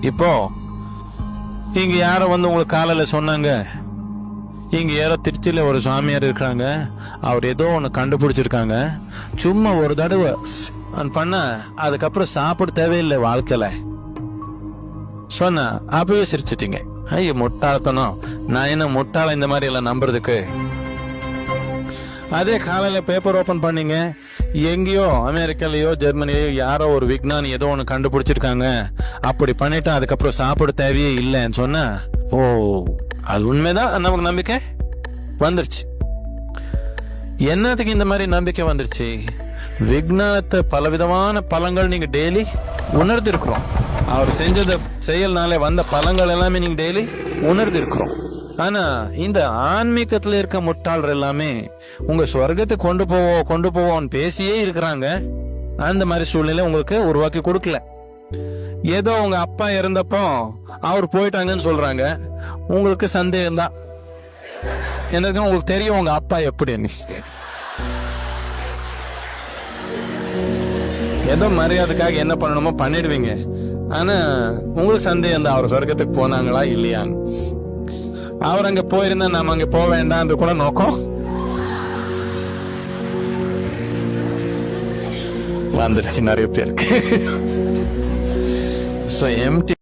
இப்போ இங்க யாரோ வந்து உங்களுக்கு காலையில சொன்னாங்க. இங்க யாரோ திருச்சியில ஒரு சாமியார் இருக்கிறாங்க. அவர் ஏதோ ஒன்று கண்டுபிடிச்சிருக்காங்க. சும்மா ஒரு தடவை பண்ண அதுக்கப்புறம் சாப்பிட தேவையில்லை வாழ்க்கையில. சொன்ன அப்பவே சிரிச்சிட்டீங்க. ஐயோ முட்டாள்தனம். நான் என்ன முட்டாள இந்த மாதிரி எல்லாம் நம்புறதுக்கு? அதே காலையில பேப்பர் ஓபன் பண்ணீங்க. எங்கேயோ அமெரிக்காலேயோ ஜெர்மனிலேயோ யாரோ ஒரு விஞ்ஞானி ஏதோ ஒன்று கண்டுபிடிச்சிருக்காங்க. அப்படி பண்ணிட்டு அதுக்கப்புறம் சாப்பிட தேவையே இல்லைன்னு சொன்னா ஓ அது உண்மைதான்? நமக்கு நம்பிக்கை? வந்துருச்சு. என்னத்துக்கு இந்த மாதிரி நம்பிக்கை வந்துருச்சு? விஞ்ஞானத்தை பலவிதமான பழங்கள் நீங்க டெய்லி உணர்ந்து இருக்கிறோம் அவர் செஞ்சத செயல்னாலே வந்த பழங்கள் எல்லாமே நீங்க டெய்லி உணர்ந்து இருக்கிறோம் ஆனா இந்த ஆன்மீகத்துல இருக்க முட்டாளர் எல்லாமே உங்க சொர்க்கத்தை கொண்டு போவோம் கொண்டு போவோம்னு பேசியே இருக்கிறாங்க. அந்த மாதிரி சூழ்நிலை உங்களுக்கு உருவாக்கி கொடுக்கல. ஏதோ உங்க அப்பா இறந்தப்போ அவர் போயிட்டாங்கன்னு சொல்றாங்க. உங்களுக்கு சந்தேகம் தான். எனக்கு உங்களுக்கு தெரியும் உங்க அப்பா எப்படின்னு. ஏதோ மரியாதைக்காக என்ன பண்ணணுமோ பண்ணிடுவீங்க. ஆனா உங்களுக்கு சந்தேகம் தான் அவர் சொர்க்கத்துக்கு போனாங்களா இல்லையான்னு. அவர் அங்க போயிருந்தா நாம அங்க போக வேண்டாம்னு கூட நோக்கம் வந்துருச்சு நிறைய பேருக்கு ஸோ எம்டி